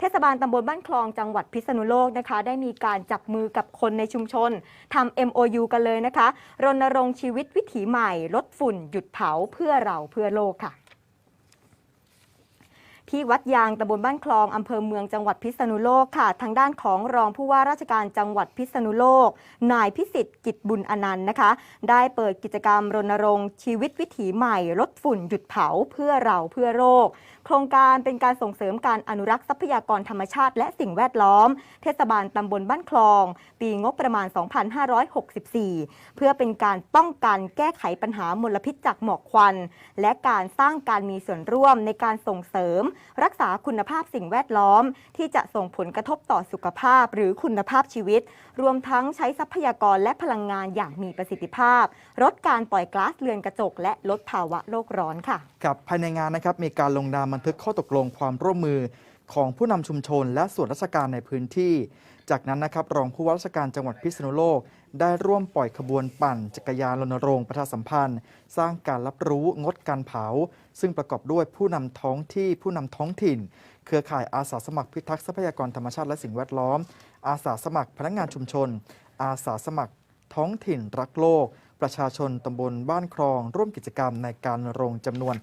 เทศบาลตำบลบ้านคลองจังหวัดพิษณุโลกนะคะ ได้มีการจับมือกับคนในชุมชนทำ MOU กันเลยนะคะ รณรงค์ชีวิตวิถีใหม่ ลดฝุ่นหยุดเผาเพื่อเราเพื่อโลกค่ะ ที่วัดยางตำบลบ้านคลองอำเภอเมืองจังหวัดพิษณุโลกค่ะ ทางด้านของรองผู้ว่าราชการจังหวัดพิษณุโลก นายพิสิทธิ์กิจบุญอนันต์นะคะ ได้เปิดกิจกรรมรณรงค์ชีวิตวิถีใหม่ ลดฝุ่นหยุดเผาเพื่อเราเพื่อโรคโครงการเป็นการส่งเสริมการอนุรักษ์ทรัพยากรธรรมชาติ และสิ่งแวดล้อม เทศบาลตำบลบ้านคลอง ปีงบประมาณ 2564 เพื่อเป็นการป้องกันแก้ไขปัญหามลพิษจากหมอกควัน และการสร้างการมีส่วนร่วมในการส่งเสริมรักษาคุณภาพสิ่งแวดล้อม ที่จะส่งผลกระทบต่อสุขภาพหรือคุณภาพชีวิต รวมทั้งใช้ทรัพยากรและพลังงานอย่างมีประสิทธิภาพ ลดการปล่อยก๊าซเรือนกระจก และลดภาวะโลกร้อนค่ะ ครับภายในงานนะครับมีการลงนามบันทึกข้อตกลงความร่วมมือ ของผู้นำชุมชน และส่วนราชการในพื้นที่ จากนั้นนะครับรองผู้ว่าราชการจังหวัดพิษณุโลก ได้ร่วมปล่อยขบวนปั่น จักรยานรณรงค์ประชาสัมพันธ์ สร้างการรับรู้งดการเผา ซึ่งประกอบด้วยผู้นำท้องที่ผู้นำท้องถิ่น เครือข่ายอาสาสมัครพิทักษ์ทรัพยากรธรรมชาติและสิ่งแวดล้อม อาสาสมัครพนักงานชุมชน อาสาสมัครท้องถิ่นรักโลก ประชาชนตำบลบ้านคลอง ร่วมกิจกรรมในการรณรงค์จำนวน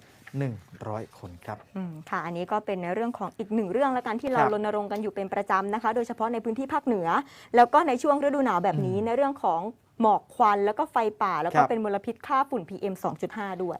100 คนครับ อืมค่ะ อันนี้ก็เป็นในเรื่องของอีกหนึ่งเรื่องแล้วกันที่เราครับรณรงค์กันอยู่เป็นประจำนะคะ โดยเฉพาะในพื้นที่ภาคเหนือ แล้วก็ในช่วงฤดูหนาวแบบนี้อืมในเรื่องของหมอกควันแล้วก็ไฟป่า แล้วก็ครับ เป็นมลพิษค่าฝุ่น PM 2.5 ด้วย